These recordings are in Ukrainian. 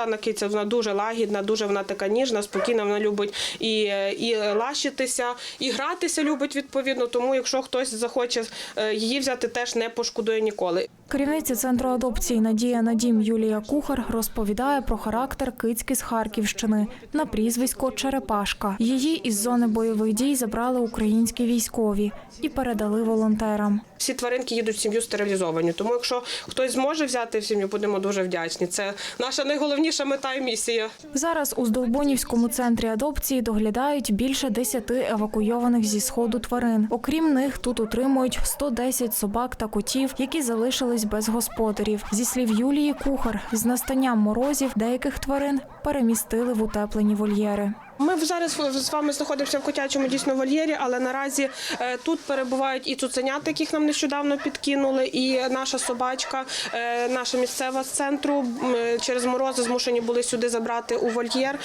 Дана киця вона дуже лагідна, дуже вона така ніжна, спокійна. Вона любить і, і лащитися, і гратися любить відповідно. Тому, якщо хтось захоче е, її взяти, теж не пошкодує ніколи. Керівниця центру адопції Надія Надім Юлія Кухар розповідає про характер кицьки з Харківщини на прізвисько Черепашка. Її із зони бойових дій забрали українські військові і передали волонтерам. Всі тваринки їдуть в сім'ю стерилізовані. Тому, якщо хтось зможе взяти в сім'ю, будемо дуже вдячні. Це наша найголовніша мета і місія. Зараз у Здолбонівському центрі адопції доглядають більше 10 евакуйованих зі сходу тварин. Окрім них, тут утримують 110 собак та котів, які залишились без господарів. Зі слів Юлії Кухар, з настанням морозів деяких тварин перемістили в утеплені вольєри. Ми зараз з вами знаходимося в котячому дійсно вольєрі, але наразі е, тут перебувають і цуценята, яких нам нещодавно підкинули, і наша собачка, е, наша місцева з центру е, через морози змушені були сюди забрати у вольєр.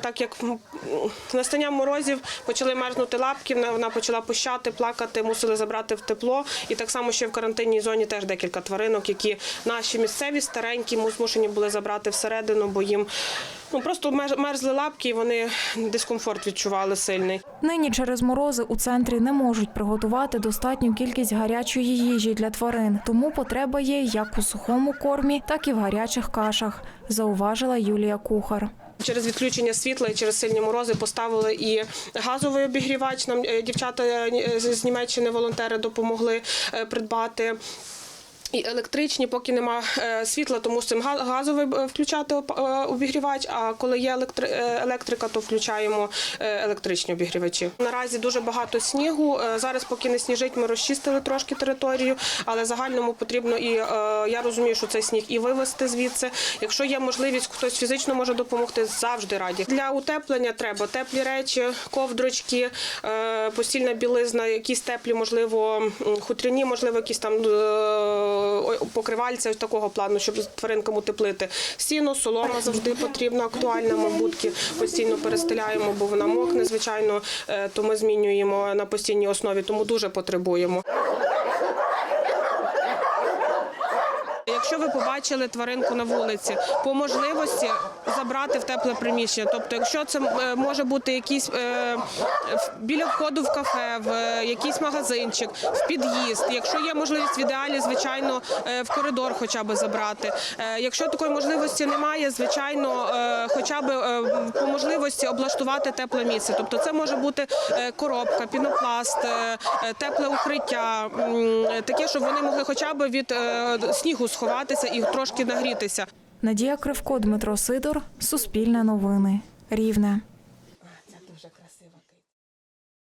Так як м, настанням морозів почали мерзнути лапки, вона- почала пищати, плакати, мусили забрати в тепло. І так само ще в карантинній зоні теж декілька тваринок, які наші місцеві старенькі му- змушені були забрати всередину, бо їм ну просто мер- мерзли лапки, і вони дискомфорт відчували сильний. Нині через морози у центрі не можуть приготувати достатню кількість гарячої їжі для тварин, тому потреба є як у сухому кормі, так і в гарячих кашах, зауважила Юлія Кухар. Через відключення світла і через сильні морози поставили і газовий обігрівач. Нам е, дівчата е, з з Німеччини волонтери допомогли е, придбати. І електричні, поки нема е, світла, то мусимо га- газовий е, включати е, обігрівач. А коли є електри- електрика, то включаємо електричні обігрівачі. Наразі дуже багато снігу. Зараз, поки не сніжить, ми розчистили трошки територію, але загальному потрібно і я розумію, що цей сніг і вивезти звідси. Якщо є можливість, хтось фізично може допомогти, завжди раді. Для утеплення треба теплі речі, ковдрочки, постільна білизна, якісь теплі, можливо, хутряні, можливо, якісь там покривальця ось такого плану, щоб тваринкам утеплити. Сіно, солома завжди потрібна, актуальна, мабутки постійно перестеляємо, бо вона мокне, звичайно, е, то ми змінюємо на постійній основі, тому дуже потребуємо. Якщо ви побачили тваринку на вулиці, по можливості забрати в тепле приміщення. Тобто, якщо це е, може бути якийсь е, біля входу в кафе, в е, якийсь магазинчик, в під'їзд. Якщо є можливість в ідеалі, звичайно, в коридор хоча б забрати. Якщо такої можливості немає, звичайно, хоча б по можливості облаштувати тепле місце. Тобто, це може бути коробка, пінопласт, тепле укриття, таке, щоб вони могли хоча б від снігу сховатися і трошки нагрітися. Надія Кривко, Дмитро Сидор, Суспільне новини, Рівне.